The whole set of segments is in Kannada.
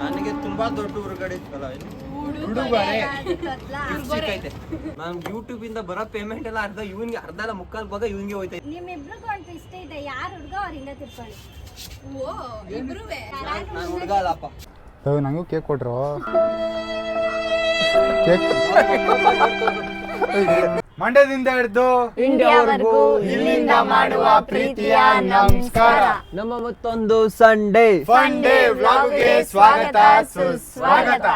ನನಗೆ ತುಂಬಾ ದೊಡ್ಡ ಹೊರಗಡೆ ಇತ್ತಲ್ಲ ಉಡುಗೊರೆ ಸಿಕ್ಕೈತೆ ನಾನು ಯೂಟ್ಯೂಬ್ ಇಂದ ಬರೋ ಪೇಮೆಂಟ್ ಎಲ್ಲ ಅರ್ಧ ಇವನ್ಗೆ ಅರ್ಧ ಎಲ್ಲ ಮುಕ್ಕಾಲ್ ಭಾಗ ಇವನ್ಗೆ ಹೋಯ್ತೈತೆ. ನಿಮ್ಮಿಬ್ರಿಗೂ ಒಂದು ಇಷ್ಟ ಇದೆ. ಯಾರು ಹುಡುಗ ಅವ್ರಿಂದ ತಿಳ್ಕೊಳ್ಳಿ ನಾನು ಹುಡುಗ? ಅಲ್ಲಪ್ಪ ನಂಗೂ ಕೇಕ್ ಕೊಟ್ರು. ಕೇಕ್. ಮಂಡ್ಯದಿಂದ ಹಿಡಿದು ಇಂಡಿಯಾವರೆಗೂ ಇಲ್ಲಿಂದ ಮಾಡುವ ಪ್ರೀತಿಯ ನಮಸ್ಕಾರ. ನಮ್ಮ ಮತ್ತೊಂದು ಸಂಡೇ ಸಂಡೇ ವ್ಲಾಗ್ಗೆ ಸ್ವಾಗತ ಸುಸ್ವಾಗತ.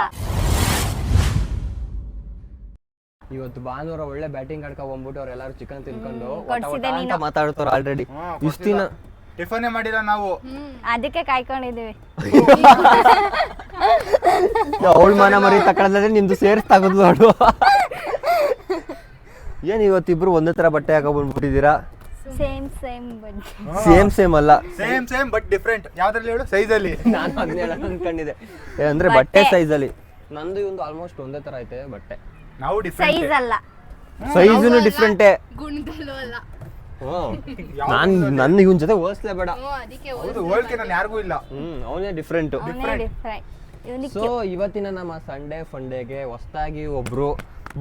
ಇವತ್ತು ಭಾನುವಾರ ಒಳ್ಳೆ ಬ್ಯಾಟಿಂಗ್ ಆಡ್ಕೊ ಬಂದ್ಬಿಟ್ಟು ಅವ್ರೆಲ್ಲಾರು ಚಿಕನ್ ತಿನ್ಕೊಂಡು ಒಟ ಒಟ ಕೊಡ್ಸಿದ್ದೆ ಅಂತ ನೀನು. ಮಾತಾಡ್ತಾರ ಆಲ್ರೆಡಿ ಹಾ, ಇಷ್ಟ ದಿನ ಟಿಫನೇ ಮಾಡಿಲ್ಲ ನಾವು? ಅದಕ್ಕೆ ಕಾಯ್ಕೊಂಡಿದೀವಿ ಅವಳ ಮಾನ ಮರಿ ತಕೊಳ್ಳದ್ರೆ ನಿಂದು ಸೇರ್ಸ್ ತಗದು ನೋಡು. ಏನ್ ಇವತ್ತಿಬ್ರು ಒಂದೇ ತರ ಬಟ್ಟೆ ಹಾಕೋ ಬಂದ್ಬಿಟ್ಟಿದ್ದೀರಾ? Same same but same same ಅಲ್ಲ. ಸೇಮ್ ಸೇಮ್ ಬಟ್ ಡಿಫ್ರೆಂಟ್ ಯಾವ್ದ್ರಲ್ಲಿ ಹೇಳು? ಸೈಜ್ ಅಲ್ಲಿ. ನಾನು ಹದಿನೇಳು ಅನ್ಕೊಂಡಿದ್ದೆ. ಏ, ಅಂದ್ರೆ ಬಟ್ಟೆ. ಸೈಜ್ ಅಲ್ಲಿ. ನಂದು ಇವಂದು ಆಲ್ಮೋಸ್ಟ್ ಒಂದೇ ತರ ಐತೆ ಬಟ್ಟೆ. ನಾವು ಸೈಜ್ ಡಿಫ್ರೆಂಟ್ ಅಲ್ಲ. ಸೈಜುನು ಡಿಫ್ರೆಂಟೇ ಗುಣದಲ್ಲೂ ಅಲ್ಲ. ನಾನ್ ನನ್ನ ಇವನ್ ಜೊತೆ ಹೋಲಿಸ್ಲೇ ಬೇಡ. ಹೌದು ವರ್ಲ್ಡ್ ನಾನು ಯಾರಿಗೂ ಇಲ್ಲ. ಹ್ಮ್ ಅವನೇ ಡಿಫ್ರೆಂಟ್ ಅವನೇ ಡಿಫ್ರೆಂಟ್ ಸೊ ಇವತ್ತಿನ ನಮ್ಮ ಸಂಡೇ ಫಂಡೇಗೆ ಹೊಸದಾಗಿ ಒಬ್ರು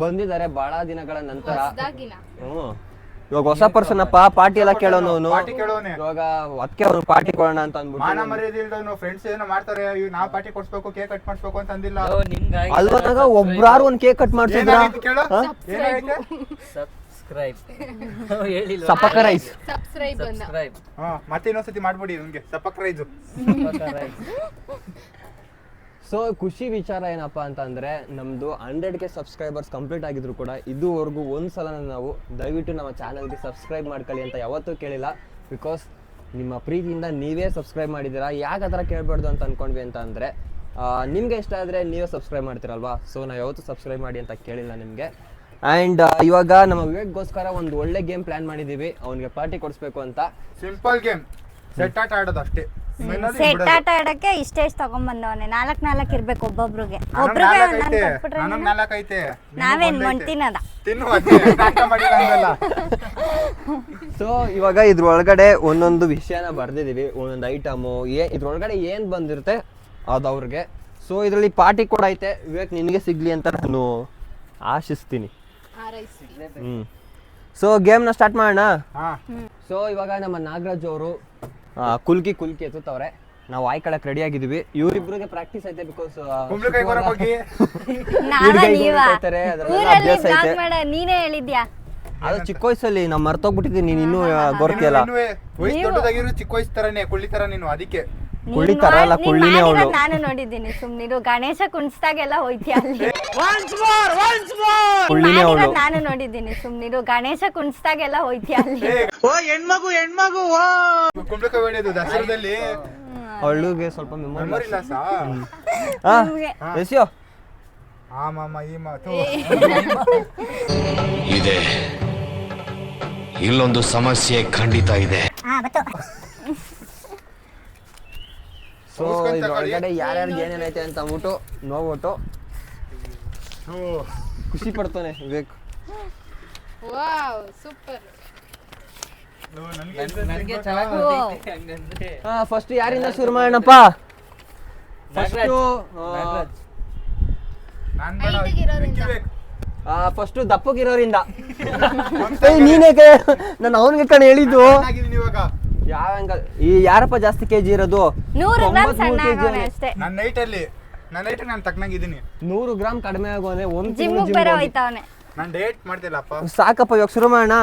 ಬಂದಿದ್ದಾರೆ ಬಹಳ ದಿನಗಳ ನಂತರ. ಹ್ಮ್. ಇವಾಗ ಹೊಸ ಪರ್ಸನ್ ಅಪ್ಪ ಪಾರ್ಟಿ ಎಲ್ಲ ಕೇಳೋನು ಅವನು. ಪಾರ್ಟಿ ಕೇಳೋನೆ. ಇವಾಗ ಅದಕ್ಕೆ ಅವ್ನು ಪಾರ್ಟಿ ಕೊಡೋಣ ಅಂತ ಮಾನ ಅಂದ್ಬಿಟ್ಟು ಮರ್ಯಾದೆ ಇಲ್ದವನು ಫ್ರೆಂಡ್ಸ್ ಏನೋ ಮಾಡ್ತಾರೆ ಇವ್ ನಾವ್ ಪಾರ್ಟಿ ಕೊಡ್ಸ್ಬೇಕು ಕೇಕ್ ಕಟ್ ಮಾಡಿಸ್ಬೇಕು ಅಂತ ಅಂದಿಲ್ಲ. ನಿಮ್ಗಾಗಿ ಅಲ್ವನಾಗ ಒಬ್ರಾರು ಒಂದ್ ಕೇಕ್ ಕಟ್ ಮಾಡ್ಸಿದ್ರ? ಏನಾಗೈತೆ ಕೇಳು? ಏನಾಗೈತೆ? ಸಬ್ಸ್ಕ್ರೈಬ್ ಹೇಳಿಲ್ಲ ಸಪಕ ರೈಸ್. ಸಬ್ಸ್ಕ್ರೈಬ್ ಸಬ್ಸ್ಕ್ರೈಬ್ ಹಾ ಮತ್ತೆ ಇನ್ನೊಂದ್ಸತಿ ಮಾಡ್ಬಿಡಿ ನಮ್ಗೆ ಸಪಕ್ ರೈಸು. ಸೊ ಖುಷಿ ವಿಚಾರ ಏನಪ್ಪ ಅಂತಂದರೆ ನಮ್ಮದು ಹಂಡ್ರೆಡ್ ಕೆ ಸಬ್ಸ್ಕ್ರೈಬರ್ಸ್ ಕಂಪ್ಲೀಟ್ ಆಗಿದ್ರು ಕೂಡ ಇದುವರೆಗೂ ಒಂದ್ ಸಲ ನಾವು ದಯವಿಟ್ಟು ನಮ್ಮ ಚಾನಲ್ಗೆ ಸಬ್ಸ್ಕ್ರೈಬ್ ಮಾಡ್ಕೊಳ್ಳಿ ಅಂತ ಯಾವತ್ತೂ ಕೇಳಿಲ್ಲ. ಬಿಕಾಸ್ ನಿಮ್ಮ ಪ್ರೀತಿಯಿಂದ ನೀವೇ ಸಬ್ಸ್ಕ್ರೈಬ್ ಮಾಡಿದ್ದೀರಾ? ಯಾಕೆ ಆ ಥರ ಕೇಳಬಾರ್ದು ಅಂತ ಅನ್ಕೊಂಡ್ವಿ ಅಂತ ಅಂದರೆ ನಿಮ್ಗೆ ಇಷ್ಟ ಆದರೆ ನೀವೇ ಸಬ್ಸ್ಕ್ರೈಬ್ ಮಾಡ್ತೀರಲ್ವಾ? ಸೊ ನಾವು ಯಾವತ್ತೂ ಸಬ್ಸ್ಕ್ರೈಬ್ ಮಾಡಿ ಅಂತ ಕೇಳಿಲ್ಲ ನಿಮಗೆ. ಆ್ಯಂಡ್ ಇವಾಗ ನಮ್ಮ ವಿವೇಕ್ಗೋಸ್ಕರ ಒಂದು ಒಳ್ಳೆ ಗೇಮ್ ಪ್ಲ್ಯಾನ್ ಮಾಡಿದ್ದೀವಿ. ಅವನಿಗೆ ಪಾರ್ಟಿ ಕೊಡಿಸ್ಬೇಕು ಅಂತ. ಸಿಂಪಲ್ ಗೇಮ್ ಸೆಟ್ ಆಟ ಆಡೋದು ಅಷ್ಟೇ ಸೆಟ್. ಆಟ ಆಡಕ್ಕೆ ಇಷ್ಟೇ ಇಷ್ಟ ತಗೊಂಡ್ ಬಂದವನೆ ನಾಲ್ಕ್ ನಾಲ್ಕ್ ಇರ್ಬೇಕು ಒಬ್ಬೊಬ್ರಿಗೆ. ಒಬ್ರಿಗೆ ನಾಲ್ಕ್ ಒಂದೊಂದ್ ಐತೆ. ಕೊಟ್ಬಿಟ್ರೆ ನನಗ್ ನೀನು? ನಾಲ್ಕ್ ಐತೆ. ನಾವೇನ್ ಒಂದ್ ತಿನ್ನು ಅದ್ನೇ, ನಾಷ್ಟ ಮಾಡಿಲ್ಲ ಅಂದಲ್ಲ. ಸೊ ಇವಾಗ ಇದ್ರೊಳಗಡೆ ಒಂದೊಂದು ವಿಷಯನ ಬರ್ದಿದೀವಿ ಒಂದೊಂದು ಐಟಮು ಏ ಇದ್ರೊಳಗಡೆ ಏನ್ ಬಂದಿರುತ್ತೆ ಅದು ಅವ್ರಿಗೆ. ಸೊ ಇದರಲ್ಲಿ ಪಾರ್ಟಿ ಕೂಡ ಐತೆ. ವಿವೇಕ್ ನಿನಗೆ ಸಿಗ್ಲಿ ಅಂತ ನಾನು ಆಶಿಸ್ತೀನಿ. So hmm. ಸೊ ಗೇಮ್ನ ಸ್ಟಾರ್ಟ್ ಮಾಡೋಣ? ಹಾ. ಸೊ ಇವಾಗ ನಮ್ಮ ನಾಗರಾಜ್ ಅವರು ಕುಲ್ಕಿ ಕುಲ್ಕಿ ಎತ್ತುತ್ತವ್ರೆ. ನಾವು ಆಯ್ಕೊಳಕ್ ರೆಡಿ ಆಗಿದ್ವಿ ಇವ್ರಿಬ್ರಿಗೆ ಪ್ರಾಕ್ಟೀಸ್ ಐತೆ ಬಿಕಾಸ್ ಕುಂಬಳಕಾಯಿ ಕೊರಕ್ ಹೋಗಿ. ನಾವ ಹಿಡ್ಗೈ ನೀವ. ಕೊಡ್ತಾರೆ, ಅದ್ರೆಲ್ಲ ಊರಲ್ಲಿ ಅಭ್ಯಾಸ ಐತೆ. ಬ್ಲಾಗ್ ಮಾಡ ನೀನೇ ಹೇಳಿದ್ಯಾ? ಅದು ಚಿಕ್ಕ ವಯಸ್ಸಲ್ಲಿ ನಾವು ಮರ್ತೋಗ್ಬಿಟ್ಟಿದ್ದೀನಿ ನೀನು ಇನ್ನೂ ಗೊರ್ತಿಯಲ್ಲ ವಯಸ್ಸು ದೊಡ್ಡದಾಗಿರೋ ಚಿಕ್ಕ ವಯಸ್ಸು ತರನೇ ಕುಳ್ಳಿ ತರ ನೀನು ಅದಕ್ಕೆ. ಕುಳ್ಳಿ ಕುಳ್ಳಿನೇ ನಾನು ನೋಡಿದ್ದೀನಿ. ಸುಮ್ನಿರು ಗಣೇಶ ಕುಣಿಸ್ದಾಗೆಲ್ಲ ಹೋಯ್ತಿ ಅಲ್ಲಿ? ನೀನ್ ಕುಳ್ಳಿನೇ ಅವಳು. ಮಾಡಿರೋದ್ ನಾನು ನೋಡಿದ್ದೀನಿ. ಸುಮ್ನಿರು ಗಣೇಶ ಕುಣಿಸ್ದಾಗೆಲ್ಲ ಹೋಯ್ತಿ ಅಲ್ಲಿ? ಕುಂಬಳಕಾಯಿ ಹೊಡೆಯೋದು ದಸರಾದಲ್ಲಿ. ಅವಳಿಗೆ ಸ್ವಲ್ಪ ಮೆಮೊರಿ ಮೆಮೊರಿ ಲಾಸ ಹಾ. ನಿಮ್ಗೆ. ಎಸಿಯೋ. ಆ ಮಾಮ ಈ ಮಾತು ಇದೆ. ಇಲ್ಲೊಂದು ಸಮಸ್ಯೆ ಖಂಡಿತ ಇದೆ. ಸೊ ಒಳಗಡೆ ಯಾರ್ಯಾರು ಯಾರ್ಯಾರಿಗೆ ಏನೇನೈತೆ ಅಂತ ಅಂದ್ಬಿಟ್ಟು ನೋಡ್ಬಿಟ್ಟು ಓ, ಖುಷಿ ಪಡ್ತಾನೆ ವಿವೇಕ್. Wow super. ಹಾ ಫಸ್ಟ್ ಯಾರಿಂದ ಶುರು ಮಾಡೋಣಪ್ಪ? ಫಸ್ಟ್. ಫಸ್ಟ್ ದಪ್ಪಗಿರೋರಿಂದ. ನೀನೇ ನಾನು ಅವನಿಗೆ ಕಣ ಹೇಳಿದ್ದು ಯಾವ angle? ಈ ಯಾರಪ್ಪ ಜಾಸ್ತಿ ಕೆಜಿ ಇರೋದು? ನೂರು ಗ್ರಾಮ್ ತೊಂಬತ್ಮೂರು ಸಣ್ಣ kg ಆಗೋನೆ ಅಷ್ಟೇ. ನನ್ನ ನೈಟ್ ಅಲ್ಲಿ ನನ್ನ ನೈಟ್ ನಾನು ತಕ್ಕನಾಗಿದ್ದೀನಿ ನೂರು ಗ್ರಾಮ್ ಕಡಿಮೆ ಆಗೋನೆ ಒಂದು ಜಿಮ್ಗೆ ಬೇರೆ ಹೋಯ್ತಾವನೆ. ನಾನು ಡೇಟ್ ಮಾಡ್ತಿಲ್ಲಪ್ಪ. ಸಾಕಪ್ಪ ಇವಾಗ ಶುರು ಮಾಡೋಣ.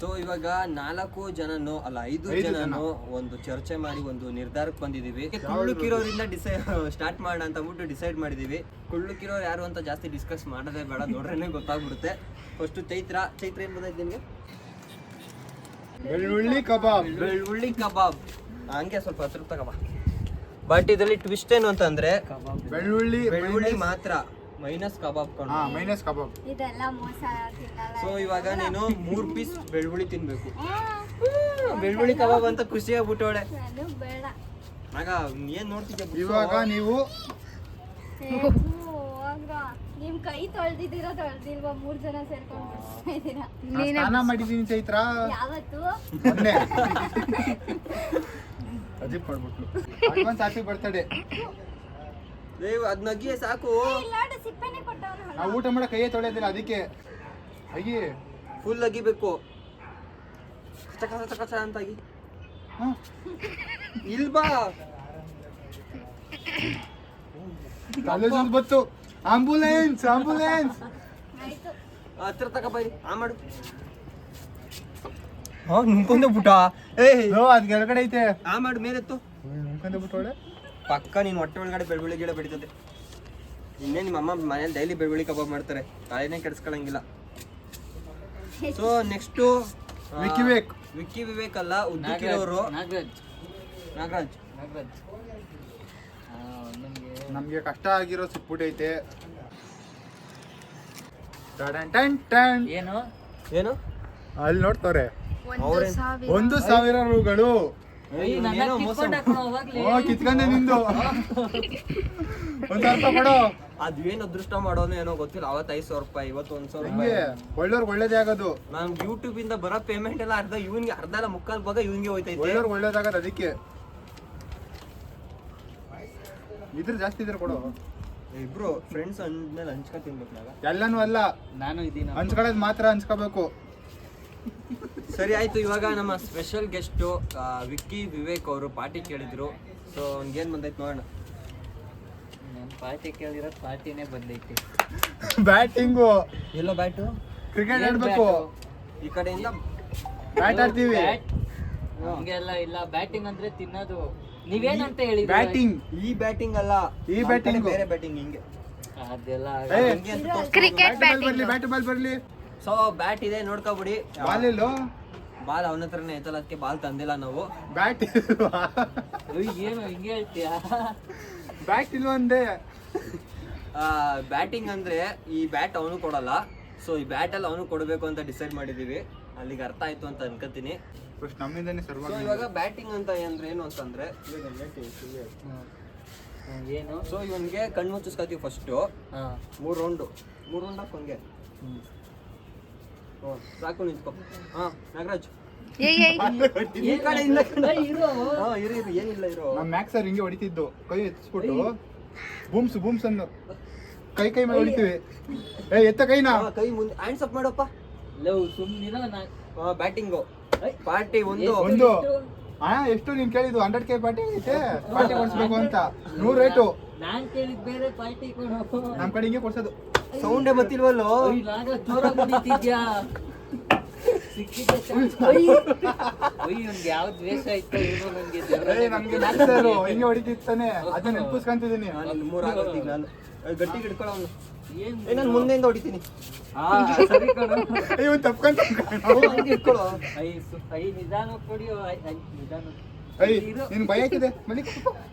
ಸೊ ಇವಾಗ ನಾಲ್ಕು ಜನನು ಅಲ್ಲ ಐದು ಐದು ಜನನು ಒಂದು ಚರ್ಚೆ ಮಾಡಿ ಒಂದು ನಿರ್ಧಾರಕ್ಕೆ ಬಂದಿದೀವಿ. ಕುಳ್ಳುಕಿರೋರಿಂದ ಡಿಸೈಡ್ ಸ್ಟಾರ್ಟ್ ಮಾಡೋಣ ಅಂತ ಅಂದ್ಬಿಟ್ಟು ಡಿಸೈಡ್ ಮಾಡಿದೀವಿ. ಕುಳ್ಳುಕಿರೋರು ಯಾರು ಅಂತ ಜಾಸ್ತಿ ಡಿಸ್ಕಸ್ ಮಾಡೋದೇ ಬೇಡ ನೋಡ್ರೇನೆ ಗೊತ್ತಾಗ್ಬಿಡುತ್ತೆ. ಫಸ್ಟ್ ಚೈತ್ರ ಚೈತ್ರ ಏನ್ ಬಂದೈತೆ ನಿಮ್ಗೆ? ಬೆಳ್ಳುಳ್ಳಿ ಕಬಾಬ್. ಬೆಳ್ಳುಳ್ಳಿ ಕಬಾಬ್. ಹಂಗೆ ಸ್ವಲ್ಪ ಹತ್ರ ತಗೋಬ ಬಟ್ ಇದರಲ್ಲಿ ಟ್ವಿಸ್ಟ್ ಏನು ಅಂತಂದ್ರೆ ಬೆಳ್ಳುಳ್ಳಿ ಬೆಳ್ಳುಳ್ಳಿ ಮಾತ್ರ. ಮೈನಸ್ ಕಬಾಬ್ ಕಣ. ಹಾ ಮೈನಸ್ ಕಬಾಬ್. ಇದೆಲ್ಲ ಮೋಸ ತಿನ್ನಲ್ಲ. ಸೊ ಇವಾಗ ನೀನು ಮೂರ್ ಪೀಸ್ ಬೆಳ್ಳುಳ್ಳಿ ತಿನ್ಬೇಕು. ಬೆಳ್ಳುಳ್ಳಿ ಕಬಾಬ್ ಅಂತ ಖುಷಿ ಆಗ್ಬಿಟ್ಟವಳೆ ಆಗ ಏನ್ ನೋಡ್ತಿದ್ದೆ ಇವಾಗ ನೀವು ಏ, ಥು, ನಿಮ್ ಕೈ ತೊಳ್ದಿದ್ದೀರಾ ತೊಳ್ದಿಲ್ವಾ? ಮೂರ್ ಜನ ಸೇರ್ಕೊಂಡು ಬಿಡಿಸ್ತಾ ಇದ್ದೀರಾ? ನಾನ್ ಸ್ನಾನ ಮಾಡಿದೀನಿ ಚೈತ್ರ. ಯಾವತ್ತು? ಮೊನ್ನೆ. ಅಜಿಪ್ ಮಾಡ್ಬಿಟ್ಲು ಅಡ್ವಾನ್ಸ್ ಹ್ಯಾಪಿ ಬರ್ತಡೆ ದೇವ್ ಅದ್ ನಗಿಯೇ ಸಾಕು. ಇಲ್ಲಾಡು ಸಿಪ್ಪೆನೆ ಕೊಟ್ಟವನು ನಾವು ಊಟ ಮಾಡೋ ಕೈಯೇ ತೊಳೆಯೋದಿಲ್ಲ ಅದಕ್ಕೆ. ಅಯ್ಯ. ಫುಲ್ ಅಗಿಬೇಕು ಕಚ ಕಚ ಕಚ ಕಚ ಅಂತ ಅಗಿ ಇಲ್ಬಾ ಕಾಲೇಜ್ ಬತ್ತು ಆಂಬುಲೆನ್ಸ್ ಆಂಬುಲೆನ್ಸ್ ಹತ್ರ ತಕ ಬೈ. ಆ ಮಾಡು. ಹಾ ನುಂಕೊಂಡೆ ಬಿಟ್ಟ ಏ ಬ್ರೋ ಅದ್ ಕೆಳಗಡೆ ಐತೆ. ಆ ಮಾಡು ಮೇಲೆತ್ತು. ಮುಂಕಂದ ಬಿಟ್ಟೋಳೆ ಪಕ್ಕ ನೀನ್ ಹೊಟ್ಟೆ ಒಳಗಡೆ ಬೆಳ್ಳುಳ್ಳಿ ಗಿಡ ಬೆಳೀತದೆ. ಇನ್ನೇ ನಿಮ್ಮ ಅಮ್ಮ ಮನೇಲಿ ಡೈಲಿ ಬೆಳ್ಳುಳ್ಳಿ ಕಬಾಬ್ ಮಾಡ್ತಾರೆ. ತಾಯಿನೇ ಕೆಡಿಸ್ಕೊಳಂಗಿಲ್ಲ. ಸೊ ನೆಕ್ಸ್ಟು ವಿಕ್ಕಿ ವಿವೇಕ್ ವಿಕ್ಕಿ ವಿವೇಕ್ ಅಲ್ಲ ಉದ್ದಕ್ಕಿರೋರು ನಾಗರಾಜ್. ನಾಗರಾಜ್. ನಾಗರಾಜ್. ನಮಗೆ ಕಷ್ಟ ಆಗಿರೋ ಸಿಕ್ಬಿಟ್ಟೈತೆ ಟಡನ್ ಟನ್ ಟನ್. ಏನು? ಏನು? ಅಲ್ಲಿ ನೋಡ್ತಾರೆ ಒಂದು ಸಾವಿರ. ಒಂದು ಸಾವಿರ ರೂಗಳು. ಅಯ್ಯ, ನನ್ನ ಏನೋ ಮೋಸ ಕಿತ್ಕೊಂಡ್. ಓ ನಿಂದು. ಒಂದ್ ಅರ್ಥ ಕೊಡು ಅದೇನು ಅದೃಷ್ಟ ಮಾಡೋನು ಏನೋ ಗೊತ್ತಿಲ್ಲ. ಅವತ್ತು ಐದು ಸಾವಿರ ರೂಪಾಯಿ ಇವತ್ತು ಒಂದ್ ಸಾವಿರ ಹಿಂಗೆ ರೂಪಾಯಿ ಒಳ್ಳೋರ್ಗ್ ಒಳ್ಳೇದೇ ಆಗೋದು. ನಮ್ಗೆ ಯೂಟ್ಯೂಬ್ ಇಂದ ಬರೋ ಪೇಮೆಂಟ್ ಎಲ್ಲ ಅರ್ಧ ಇವನ್ಗೆ ಅರ್ಧ ಎಲ್ಲ ಮುಕ್ಕಾಲ್ ಭಾಗ ಇವನ್ಗೆ ಹೋಯ್ತೈತೆ. ಒಳ್ಳೋರ್ಗ್ ಒಳ್ಳೇದಾಗದು ಅದಕ್ಕೆ. ಇದ್ರ ಜಾಸ್ತಿ ಇದ್ರೆ ಕೊಡು. ಇಬ್ರು ಫ್ರೆಂಡ್ಸ್ ಅಂದ್ಮೇಲೆ ಹಂಚ್ಕ ತಿನ್ಬೇಕು ಎಲ್ಲಾನು ಅಲ್ಲ. ನಾನು ಇದೀನ ಹಂಚ್ಕೊಳ್ಳೋದ್ ಮಾತ್ರ ಹಂಚ್ಕೋಬೇಕು. ಸರಿ ಆಯ್ತು. ಇವಾಗ ನಮ್ಮ ಸ್ಪೆಷಲ್ ಗೆಸ್ಟ್ ವಿಕ್ಕಿ ವಿವೇಕ್ ಅವರು ಪಾರ್ಟಿ ಕೇಳಿದ್ರು. ಸೊ ಏನ್ ಬಂದೈತೆ ನೋಡೋಣ. ನಾನು ಪಾರ್ಟಿ ಕೇಳಿರೋ ಪಾರ್ಟಿನೇ ಬಂದೈತಿ. ಬ್ಯಾಟಿಂಗು. ಎಲ್ಲೋ ಬ್ಯಾಟು? ಕ್ರಿಕೆಟ್ ಆಡ್ಬೇಕು? ಈ ಕಡೆಯಿಂದ? ಬ್ಯಾಟ್ ಆಡ್ತೀವಿ? ಹಂಗೆಲ್ಲ ಇಲ್ಲ. ಬ್ಯಾಟಿಂಗ್ ಅಂದ್ರೆ ತಿನ್ನೋದು. ನೀವೇನಂತ ಹೇಳಿ ಬ್ಯಾಟಿಂಗ್ ಈ ಬ್ಯಾಟಿಂಗ್ ಅಲ್ಲ ಈ ಬ್ಯಾಟಿಂಗ್ ಬೇರೆ ಬ್ಯಾಟಿಂಗ್ ಹಿಂಗೆ. ಅದೆಲ್ಲ ಹಿಂಗೆ ಅಂತ ಕ್ರಿಕೆಟ್ ಬರ್ಲಿ ಬ್ಯಾಟ್ ಬಾಲ್ ಬರ್ಲಿ. ಸೊ ಬ್ಯಾಟ್ ಇದೆ ನೋಡ್ಕೊಬಿಡಿ. ಬಾಲ್ ಇಲ್ಲೋ ಬಾಲ್ ಅವನ ಹತ್ರನೇ ಐತಲ್ಲ ಅದಕ್ಕೆ ಬಾಲ್ ತಂದಿಲ್ಲ ನಾವು. ಬ್ಯಾಟ್ ಏನು ಹಿಂಗೆ ಹೇಳ್ತೀಯಾ? ಬ್ಯಾಟ್ ಇಲ್ವ ಅಂದೆ? ಬ್ಯಾಟಿಂಗ್ ಅಂದ್ರೆ ಈ ಬ್ಯಾಟ್ ಅವನು ಕೊಡಲ್ಲ. ಸೊ ಈ ಬ್ಯಾಟ್ ಅಲ್ಲಿ ಅವನು ಕೊಡಬೇಕು ಅಂತ ಡಿಸೈಡ್ ಮಾಡಿದೀವಿ. ಅಲ್ಲಿಗೆ ಅರ್ಥ ಆಯ್ತು ಅಂತ ಅನ್ಕೋತೀನಿ. ಫಸ್ಟ್ ನಮ್ಮಿಂದನೇ ಸೊ ಸರ್ವ ಇವಾಗ ಬ್ಯಾಟಿಂಗ್ ಅಂತ ಅಂದ್ರೆ ಏನು ಅಂತಂದ್ರೆ ಏನು? ಸೊ ಇವನ್ಗೆ ಕಣ್ಣು ಮುಚ್ಚಿಸ್ಕೊತೀವಿ ಫಸ್ಟು ಹಾ. ಮೂರು ರೌಂಡು ಮೂರು ರೌಂಡ್ ಹಾಕೊಂಗೆ ಸಾಕು ನಿಂತ್ಕೊ. ಹಾ ನಾಗರಾಜ್. ಈ ಕಡೆಯಿಂದ ಇರು. ಹಾ ಇರು ಇರು. ಏನಿಲ್ಲ ಇರು. ನಮ್ ಮ್ಯಾಕ್ಸ್ ಸರ್ ಹಿಂಗೆ ಹೊಡಿತಿದ್ದು. ಕೈ ಎತ್ತಿಸ್ಬಿಟ್ಟು ಬೂಮ್ಸ್ ಬೂಮ್ಸ್ ಅನ್ನು. ಕೈ ಕೈ ಮೇಲೆ ಹೊಡಿತೀವಿ. ಏ ಎತ್ತ ಕೈನಾ? ಕೈ ಮುಂದೆ. ಹ್ಯಾಂಡ್ಸ್ ಅಪ್ ಮಾಡಪ್ಪ. ಲವ್ ಸುಮ್ಮನೆ ನಾ ಬ್ಯಾಟಿಂಗು. ಪಾರ್ಟಿ ಒಂದು. ಒಂದು? ಹಾ ಎಷ್ಟು ನೀನ್ ಕೇಳಿದ್ದು? ಹಂಡ್ರೆಡ್ ಕೆ ಪಾರ್ಟಿ ಐತೆ? ಪಾರ್ಟಿ ಕೊಡ್ಸ್ಬೇಕು ಅಂತ. ನೂರ್ ರೇಟು ನಾನ್ ಕೇಳಿದ್ ಬೇರೆ ಪಾರ್ಟಿ ಕೊಡು. ನಮ್ ಕಡೆ ಹಿಂಗೆ ಕೊಡ್ಸೋದು. ಸೌಂಡೇ ಬತ್ತಿಲ್ವಲ್ಲೋ ನಾಗ ಜೋರಾಗ್ ಹೊಡಿತಿದ್ಯಾ? ನಮ್ಗೆ ಹಿಂಗೆ ಹೊಡಿತಿತ್ತಾನೆ ಅದನ್ನ ನೆನಪಿಸ್ಕೊಂತಿದೀನಿ ನಾನು ಮೂರು ಆಗೋಗ್ತೀನಿ ನಾನು. ಏ, ಗಟ್ಟಿಗೆ ಹಿಡ್ಕೊಳ್ಳೋ ನಾನು ಮುಂದೆಯಿಂದ ಹೊಡಿತೀನಿ. ತಪ್ಕೊಂತ ಐ ಸು- ಐ ನಿಧಾನ ನಿಧಾನ. ನಿನ್ ಭಯ ಆಗಿದೆ ಮಲಿಕ್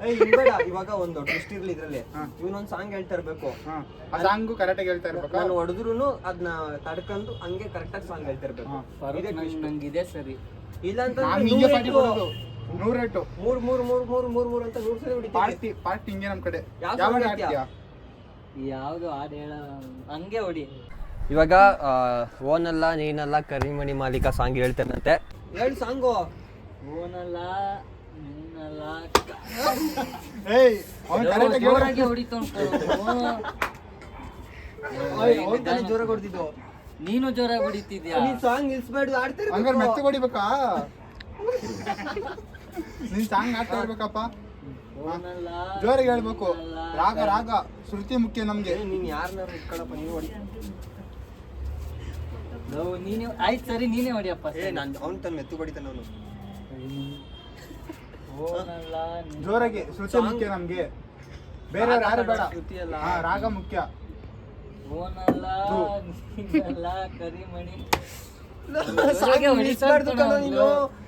ಏ ಬೇಡ. ಇವಾಗ ಒಂದು ಟ್ವಿಸ್ಟ್ ಇರ್ಲಿ ಇದ್ರಲ್ಲಿ. ಇವನೊಂದು ಸಾಂಗ್ ಹೇಳ್ತಾ ಇರ್ಬೇಕು. ಆ ಆ ಕರೆಕ್ಟ್ ಕರೆಕ್ಟಾಗಿ ಹೇಳ್ತಾ ಇರ್ಬೇಕು. ನಾನು ಹೊಡೆದ್ರು ಅದನ್ನ ತಡ್ಕೊಂಡು ಹಂಗೆ ಕರೆಕ್ಟಾಗಿ ಸಾಂಗ್ ಹೇಳ್ತಾ ಇರ್ಬೇಕು. ಇದೇ ನಂಗ್- ನಂಗಿದೆ ಸರಿ. ಇಲ್ಲ ಅಂತ ನೂರ್ ಮೂರ್ ಮೂರ್ ಮೂರ್ ಮೂರ್ ಮೂರ್ ಮೂರ್ ಅಂತ ನೂರ್ ಸರಿ ಹೊಡಿತೀವಿ. ಪಾರ್ಟಿ ಪಾರ್ಟಿ ಹಿಂಗೆ ನಮ್ ಕಡೆ. ಯಾವ? ಯಾವ್ದು ಹಾಡು ಹೇಳ? ಹಂಗೆ ಹೊಡಿ. ಇವಾಗ ಓನಲ್ಲ ನೀನಲ್ಲ ಕರಿಮಣಿ ಮಾಲೀಕ ಸಾಂಗ್ ಹೇಳ್ತೇನಂತೆ. ಹೇಳಿ ಸಾಂಗು. ಓನಲ್ಲ ಜೋರಾಗಿ ಹೊಡ್ತಿದ್ದು ನೀನು ಜೋರಾಗಿ ಹೊಡಿತಿದ್ಯಾ? ನೀನ್ ಸಾಂಗ್ ನಿಲ್ಸ್ಬೇಡ ಆಡ್ತಿರ್ಬೇಕು. ಹಂಗಾರೆ ಮೆತ್ತ ಹೊಡಿಬೇಕಾ? ನೀನ್ ಸಾಂಗ್ ಆಡ್ತಾ ಇರ್ಬೇಕಪ್ಪ. ಜೋರಾಗಿ ಹೇಳ್ಬೇಕು. ರಾಗ ರಾಗ ಶ್ರುತಿ ಮುಖ್ಯ ನಮ್ಗೆ. ನೀನ್ ಯಾರನ್ನ ಇಟ್ಕೊಳಪ್ಪ ನೀನು ಹೊಡಿ. ನೀನು ನೀನೇ ಆಯ್ತು ಸರಿ ನೀನೇ ಹೊಡಿಯಪ್ಪ ಏ ನಾನು ಅವ್ನ್ ತನ್ನ ಮೆತ್ತು ಹೊಡಿತಾನೆ ಅವನು. ಜೋರಾಗಿ ಶ್ರುತಿ ಮುಖ್ಯ ನಮ್ಗೆ. ಬೇರೆ ಯಾರು ಬೇಡ. ಹಾ ರಾಗ ಮುಖ್ಯ. ಓನಲ್ಲ ಸಾಂಗ್ ನಿಲ್ಸ್ಬಾರ್ದು ಕಣೋ ನೀನು.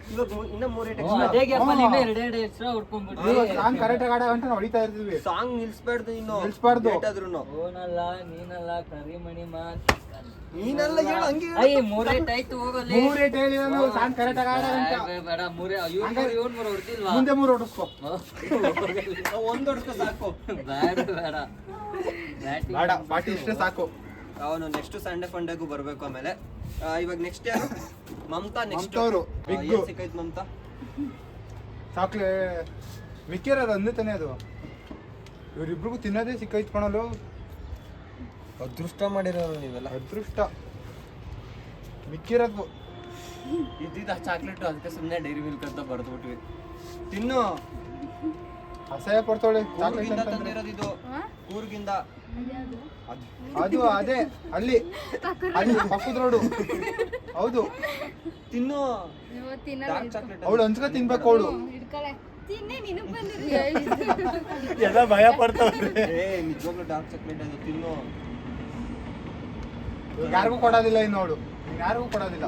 ಇನ್ನು ಇನ್ನ ಮೂರೇ ಅದೇ ಗ್ಯಾಪ್ ಹ್ಮ್. ನೀನು ಎರಡೆರಡು ಎಕ್ಸ್ಟ್ರಾ ಹೊಡ್ಕೊಂಡ್ಬಿಟ್ರಿ. ಸಾಂಗ್ ಕರೆಕ್ಟಾಗಿ ಆಡೋ ಗಂಟೆ ನಾವು ಹೊಡಿತಾ ಇರ್ತೀವಿ. ಸಾಂಗ್ ನಿಲ್ಸ್ಬಾರ್ದು ಇನ್ನು. ನಿಲ್ಸ್ಬಾರ್ದು. ಆದ್ರೂ ಓನಲ್ಲ ನೀನಲ್ಲ ಕರಿಮಣಿ ಮಾತ್. ನೀನೆಲ್ಲ ಹೇಳು ಹಂಗೆ ಹೇಳು. ಅಯ್ಯ ಮೂರೇಟ್ ಆಯ್ತು ಹೋಗಲ್ಲಿ ಮೂರ್ ರೇಟ್ ಹೇಳಿ ನಾನು ಸಾಂಗ್ ಕರೆಕ್ಟಾಗಿ ಆಡೋ ಗಂಟ ಬೇಡ, ಬೇಡ ಮೂರೇ ಇವ್ನು ಇವ್ನು ಮೂರು ಹೊಡ್ದಿಲ್ವಾ? ಮುಂದೆ ಮೂರು ಹೊಡಿಸ್ಕೊ. ನಾವು ಒಂದ್ ಹೊಡ್ಸ್ಕೊ ಸಾಕು. ಬೇಡ ಬೇಡ. ಬೇಡ ಪಾರ್ಟಿ ಇಷ್ಟೇ ಸಾಕು. ಅವನು ನೆಕ್ಸ್ಟ್ ಸಂಡೇ ಫಂಡೆಗೂ ಬರ್ಬೇಕು ಆಮೇಲೆ. ಇವಾಗ ನೆಕ್ಸ್ಟ್ ಯಾರು? ಮಮತಾ ನೆಕ್ಸ್ಟ್ ಅವರು. ಸಿಕ್ಕೈತ್ ಮಮತಾ? ಚಾಕ್ಲೇ ಮಿಕ್ಕಿರೋದು ಅಂದು ತಾನೇ ಅದು. ಇವರಿಬ್ರಿಗೂ ತಿನ್ನೋದೇ ಸಿಕ್ಕೈತ್ಕೊಳಲು ಅದೃಷ್ಟ ಮಾಡಿರೋ ನೀವೆಲ್ಲ. ಅದೃಷ್ಟ. ಮಿಕ್ಕಿರೋದು. ಇದ್ದಿದ್ದ ಚಾಕ್ಲೇಟ್ ಅದಕ್ಕೆ ಸುಮ್ಮನೆ ಡೈರಿ ಮಿಲ್ಕ್ ಅಂತ ಬರ್ದ್ಬಿಟ್ವಿ. ತಿನ್ನು. ಅಸಹ್ಯ ಪಡ್ತಾಳೆ ಚಾಕ್ಲೇಟ್ ತಂದಿರೋದು ಇದು. ಕೂರ್ಗಿಂದ. ಅದು ಅದೇ. ಅಲ್ಲಿ. ಅಲ್ಲಿ ಪಕ್ಕದ ರೋಡು ಹೌದು. ತಿನ್ನು. ಅವಳು ಹಂಚ್ಕ ತಿನ್ಬೇಕು ಅವಳು. ಎಲ್ಲ ಭಯ ಪಡ್ತಾವ್ರೆ. ಏ ನಿಜವಾಗ್ಲೂ ಡಾರ್ಕ್ ಚಾಕ್ಲೇಟ್ ಅದು. ತಿನ್ನು. ಯಾರಿಗೂ ಕೊಡೋದಿಲ್ಲ ಇನ್ನು ಅವಳು ಯಾರಿಗೂ ಕೊಡೋದಿಲ್ಲ.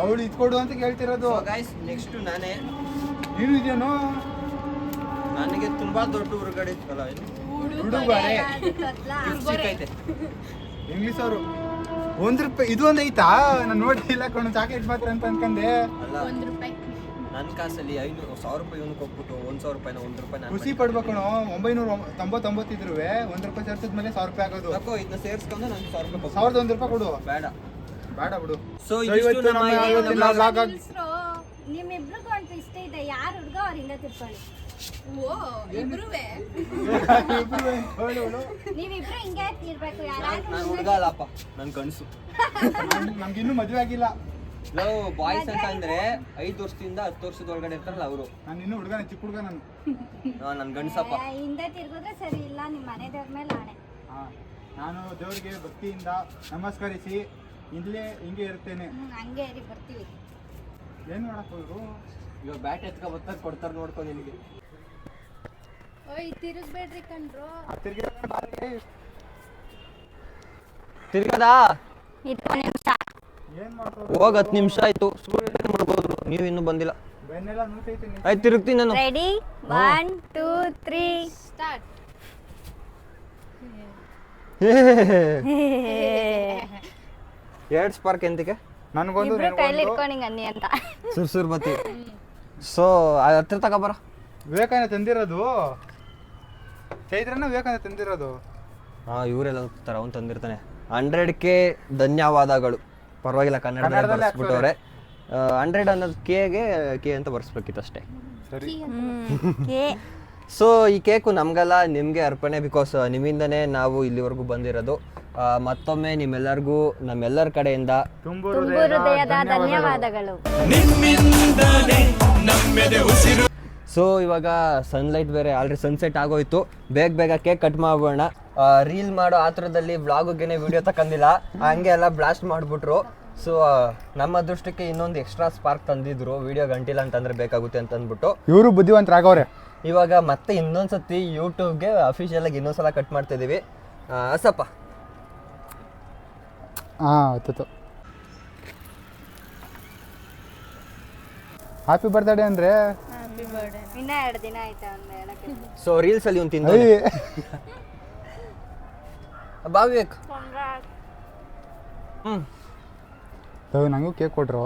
ಅವಳು ಇದ್ಕೊಡು ಅಂತ ಕೇಳ್ತಿರೋದು. ಗೈಸ್ ನೆಕ್ಸ್ಟ್ ನಾನೇ. ನೀನು ಇದೇನು? ನನಗೆ ತುಂಬಾ ದೊಡ್ಡ ಹೊರಗಡೆ ಇತ್ತಲ್ಲ ಹುಡುಗರೆ ಇಂಗ್ಲಿಷ್ ಅವರು. ಒಂದ್ ರೂಪಾಯಿ ಇದು ಒಂದ್ ಐತಾ? ನಾನು ನೋಡಿಲ್ಲ ಕಣು ಚಾಕ್ಲೇಟ್ ಮಾತ್ರ ಅಂತ ಅನ್ಕಂಡೆ ಒಂದ್ ರೂಪಾಯಿ. ನನ್ನ ಕಾಸಲ್ಲಿ ಐನೂರು ಸಾವಿರ ರೂಪಾಯಿ ಇವನು ಕೊಟ್ಬಿಟ್ಟು ಒಂದು ಸಾವಿರ ರೂಪಾಯಿನ ಒಂದು ರೂಪಾಯಿ ಖುಷಿ ಪಡ್ಬೇಕು ಒಂಬೈನೂರ ತೊಂಬತ್ತೊಂಬತ್ತಿದ್ರು ಒಂದು ರೂಪಾಯಿ ಸೇರ್ಸಿದ ಮೇಲೆ ಸಾವಿರ ರೂಪಾಯಿ ಆಗೋದು. ತಕೋ ಇದನ್ನ ಸೇರಿಸ್ಕೊಂಡು ನಂಗೆ ಸಾವಿರ ರೂಪಾಯಿ ಕೊಡು. ಸಾವಿರದ ಒಂದು ರೂಪಾಯಿ ಕೊಡು. ಬೇಡ. ಬೇಡ ಬಿಡು. ಸೊ So, ಇವತ್ತು ನಮ್ಮ ಇವತ್ತಿನ vlog ಆಗ್- ನಿಮ್ಮಿಬ್ರಿಗೂ ಅಂತ ಇಷ್ಟ ಇದೆ. ಯಾರು ಹುಡುಗ ಅವ್ರಿಂದ ತಿಳ್ಕೊಳ್ಳಿ ಓ ಇಬ್ರುವೆ. ಹೇಳು ಅವಳು. ನೀವಿಬ್ರು ಹಿಂಗೆ ಇರ್ಬೇಕು ನಾನು ಯಾರಾದ್ರೂ ಹುಡುಗ ಅಲ್ಲಪ್ಪ. ನನ್ನ ಕನಸು ನಮ್- ನಮ್ಗಿನ್ನೂ ಮದ್ವೆ ಆಗಿಲ್ಲ. ಲವ್ ಬಾಯ್ಸ್ ಅಂತ ಅಂದ್ರೆ ಐದು ವರ್ಷದಿಂದ ಹತ್ತು ವರ್ಷದ ಒಳಗಡೆ ಇರ್ತಾರಲ್ಲ ಅವರು. ನಾನು ಇನ್ನೂ ಹುಡುಗನ ಚಿಕ್ಕ ಹುಡುಗ ನಾನು. ನನ್ನ ಗಂಡಸಪ್ಪ. ಹಿಂದೆ ತಿರ್ಗಿದ್ರೆ ಸರಿ ಇಲ್ಲ ನಿಮ್ಮ ಮನೆ ದೇವ್ರ ಮೇಲೆ ಆಣೆ. ಹಾ. ನಾನು ದೇವರಿಗೆ ಭಕ್ತಿಯಿಂದ ನಮಸ್ಕರಿಸಿ ಇಲ್ಲೇ ಹಿಂಗೆ ಇರ್ತೇನೆ. ಹಂಗೆ ಇರಿ ಬರ್ತೀವಿ. ಏನ್ ಮಾಡಕ್ ಹೋದ್ರು? ಇವಾಗ ಬ್ಯಾಟ್ ಎತ್ಕೊ ಬರ್ತಾರೆ ಕೊಡ್ತಾರೆ ನೋಡ್ಕೊ ನಿನಗೆ. ಓಯ್ ತಿರುಗ್ಬೇಡ್ರಿ ಕಣ್ರು. ತಿರ್ಗದಾ? ಏನ್ ಮಾಡ್ತಾರೆ ಹೋಗ್ ಹತ್ತು ನಿಮಿಷ ಆಯ್ತು. ಸೂರ್ಯ ಮಾಡ್ಬೋದು ನೀವು ಇನ್ನೂ ಬಂದಿಲ್ಲ. ಆಯ್ತು ತಿರುಗ್ತೀನಿ ನಾನು. Ready one two three start ಎರಡು ಸ್ಪಾರ್ಕ್ ಎಂತಕ್ಕೆ ನನಗೊಂದು ಇಬ್ರು ಕೈಲಿ. ಇಟ್ಕೊಂಡಿಂಗ್ ಅನ್ನಿ ಅಂತ. ಸುರ್ ಸುರ್ ಬತ್ತಿ. ಸೊ ಹತ್ರ ತಗೊಬರ ವಿವೇಕಾನಂದ ತಂದಿರೋದು. ಚೈತ್ರನ ವಿವೇಕಾನಂದ ತಂದಿರೋದು. ಹಾಂ ಇವರೆಲ್ಲ ತರ ಅವ್ನು ತಂದಿರ್ತಾನೆ. ಹಂಡ್ರೆಡ್ ಕೆ ಧನ್ಯವಾದಗಳು. ಪರವಾಗಿಲ್ಲ ಕನ್ನಡ ಕನ್ನಡದಲ್ಲೇ ಬರ್ಸ್ಬಿಟ್ಟವ್ರೆ. ಹಂಡ್ರೆಡ್ ಅನ್ನೋದು ಕೆಗೆ ಕೆ ಅಂತ ಬರ್ಸ್ಬೇಕಿತ್ತು ಅಷ್ಟೇ. ಸರಿ. ಸೊ ಈ ಕೇಕು ನಮಗಲ್ಲ ನಿಮಗೆ ಅರ್ಪಣೆ ಬಿಕಾಸ್ ನಿಮ್ಮಿಂದನೇ ನಾವು ಇಲ್ಲಿವರೆಗೂ ಬಂದಿರೋದು. ಆ, ಮತ್ತೊಮ್ಮೆ ನಿಮ್ಮೆಲ್ಲರಿಗೂ ನಮ್ಮೆಲ್ಲರ ಕಡೆಯಿಂದ ತುಂಬು ಹೃದಯದ ಧನ್ಯವಾದಗಳು. ಸೊ ಇವಾಗ ಸನ್ಲೈಟ್ ಬೇರೆ ಆಲ್ರೆಡಿ ಸನ್ಸೆಟ್ ಆಗೋಯ್ತು. ಬೇಗ ಬೇಗ ಕೇಕ್ ಕಟ್ ಮಾಡೋಣ ರೀಲ್ ಮಾಡೋ ಆತರದಲ್ಲಿ ವ್ಲಾಗಿಗೆ ವಿಡಿಯೋ ತಕಂದಿಲ್ಲ ಹಂಗೆ ಎಲ್ಲ ಬ್ಲಾಸ್ಟ್ ಮಾಡಿಬಿಟ್ರು. ಸೊ ನಮ್ಮ ಅದೃಷ್ಟಕ್ಕೆ ಇನ್ನೊಂದು ಎಕ್ಸ್ಟ್ರಾ ಸ್ಪಾರ್ಕ್ ತಂದಿದ್ರು. ವಿಡಿಯೋ ಗಂಟಿಲ್ಲ ಅಂತಂದ್ರೆ ಬೇಕಾಗುತ್ತೆ ಅಂತ ಅಂದ್ಬಿಟ್ಟು ಇವರು ಬುದ್ಧಿವಂತರಾಗವ್ರೆ ಇವಾಗ ಮತ್ತೆ ಇನ್ನೊಂದ್ಸತಿ ಯೂಟ್ಯೂಬ್ಗೆ ಅಫಿಷಿಯಲ್ ಆಗಿ ಇನ್ನೊಂದ್ಸಲ ಕಟ್ ಮಾಡ್ತಾ ಇದೀವಿ ಅಸಪ್ಪ ಹ್ಯಾಪಿ ಬರ್ತ್ಡೇ ಅಂದ್ರೆ ಇನ್ನ ಎರಡು ದಿನ ಆಯ್ತಾ ಹೇಳಕ್ಕೆ ಸೊ ರೀಲ್ಸ್ ಅಲ್ಲಿ ಒಂದು ತಿಂದು ಬಾವಿಕ್ ಹ್ಮ್. ಅಯ್ಯೋ, ನಂಗೂ ಕೇಕ್ ಕೊಟ್ರು.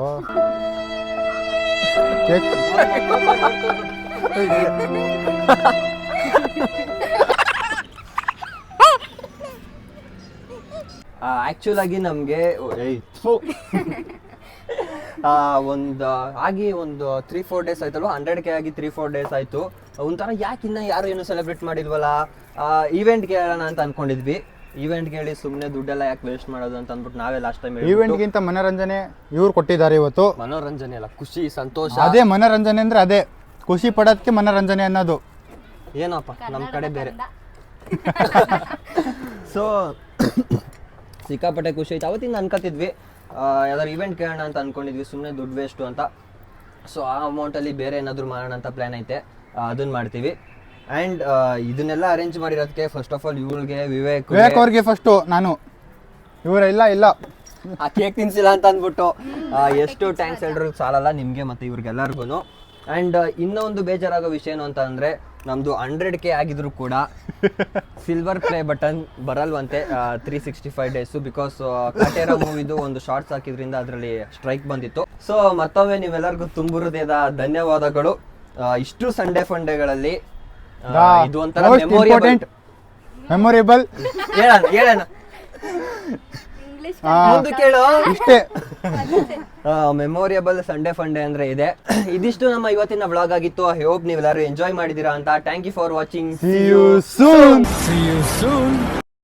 ಕೇಕ್. ಆಕ್ಚುಲ್ ಆಗಿ ನಮಗೆ ಒಂದು ಆಗಿ ಒಂದು ತ್ರೀ ಫೋರ್ ಡೇಸ್ ಆಯ್ತಲ್ವ? ಹಂಡ್ರೆಡ್ ಕೆ ಆಗಿ ತ್ರೀ ಫೋರ್ ಡೇಸ್ ಆಯ್ತು. ಒಂಥರ ಯಾಕೆ ಇನ್ನ ಯಾರು ಏನು ಸೆಲೆಬ್ರೇಟ್ ಮಾಡಿಲ್ವಲ್ಲ ಈವೆಂಟ್ ಹೇಳೋಣ ಅಂತ ಅನ್ಕೊಂಡಿದ್ವಿ. ಈವೆಂಟ್ ಹೇಳಿ ಸುಮ್ಮನೆ ದುಡ್ಡೆಲ್ಲ ಯಾಕೆ ವೇಸ್ಟ್ ಮಾಡೋದು ಅಂತ ಅಂದ್ಬಿಟ್ಟು ನಾವೇ ಲಾಸ್ಟ್ ಟೈಮ್ ಈವೆಂಟ್ಗಿಂತ ಮನೋರಂಜನೆ ಇವ್ರು ಕೊಟ್ಟಿದ್ದಾರೆ ಇವತ್ತು. ಮನೋರಂಜನೆ ಅಲ್ಲ ಖುಷಿ ಸಂತೋಷ. ಅದೇ ಮನೋರಂಜನೆ ಅಂದ್ರೆ ಅದೇ. ಖುಷಿ ಪಡೋದಕ್ಕೆ ಮನೋರಂಜನೆ ಅನ್ನೋದು. ಏನಪ್ಪ ನಮ್ಮ ಕಡೆ ಬೇರೆ. ಸೊ ಸಿಕ್ಕಾಪಟ್ಟೆ ಖುಷಿ ಆಯ್ತು. ಅವತ್ತಿಂದ ಅನ್ಕೋತಿದ್ವಿ ಯಾವ್ದಾದ್ರು ಇವೆಂಟ್ ಕೇಳೋಣ ಅಂತ ಅನ್ಕೊಂಡಿದ್ವಿ ಸುಮ್ಮನೆ ದುಡ್ಡು ವೇಸ್ಟು ಅಂತ. ಸೊ ಆ ಅಮೌಂಟಲ್ಲಿ ಬೇರೆ ಏನಾದರೂ ಮಾಡೋಣ ಅಂತ ಪ್ಲ್ಯಾನ್ ಐತೆ. ಅದನ್ನ ಮಾಡ್ತೀವಿ. ಆ್ಯಂಡ್ ಇದನ್ನೆಲ್ಲ ಅರೇಂಜ್ ಮಾಡಿರೋದಕ್ಕೆ ಫಸ್ಟ್ ಆಫ್ ಆಲ್ ಇವ್ರಿಗೆ ವಿವೇಕ್ ವಿವೇಕ್ ಅವ್ರಿಗೆ ಫಸ್ಟು ನಾನು. ಇವರ ಇಲ್ಲ ಇಲ್ಲ. ಆ ಕೇಕ್ ತಿನ್ಸಿಲ್ಲ ಅಂತ ಅಂದ್ಬಿಟ್ಟು ಆ, ಎಷ್ಟು ಟ್ಯಾಂಕ್ಸ್ ಹೇಳಿದ್ರು ಸಾಲಲ್ಲ ನಿಮಗೆ ಮತ್ತು ಇವ್ರಿಗೆಲ್ಲರಿಗೂ ಆ್ಯಂಡ್ ಇನ್ನೊಂದು ಬೇಜಾರಾಗೋ ವಿಷಯ ಏನು ಅಂತ ಅಂದರೆ ನಮ್ಮದು ಹಂಡ್ರೆಡ್ ಕೆ ಆಗಿದ್ರು ಕೂಡ silver play button ಬರಲ್ವಂತೆ three sixty five days because Kaatera ಮೂವಿದು ಒಂದು ಶಾರ್ಟ್ಸ್ ಹಾಕಿದ್ರಿಂದ ಅದರಲ್ಲಿ ಸ್ಟ್ರೈಕ್ ಬಂದಿತ್ತು. ಸೊ ಮತ್ತೊಮ್ಮೆ ನೀವೆಲ್ಲರಿಗೂ ತುಂಬು ಹೃದಯದ ಧನ್ಯವಾದಗಳು ಇಷ್ಟು ಸಂಡೇ ಫಂಡೆಗಳಲ್ಲಿ ಇದು ಒಂಥರ ಮೆಮೊರಿಯಬಲ್ ಹೇಳೋಣ ಹೇಳೋಣ ಮುಂದೆ ಕೇಳು. ಇಷ್ಟೇ. ಮೆಮೊರಿಯಬಲ್ ಸಂಡೇ ಫಂಡೇ ಅಂದ್ರೆ ಇದೆ. ಇದಿಷ್ಟು ನಮ್ಮ ಇವತ್ತಿನ ವ್ಲಾಗ್ ಆಗಿತ್ತು. ಐ ಹೋಪ್ ನೀವೆಲ್ಲರೂ ಎಂಜಾಯ್ ಮಾಡಿದೀರಾ ಅಂತ. Thank you for watching See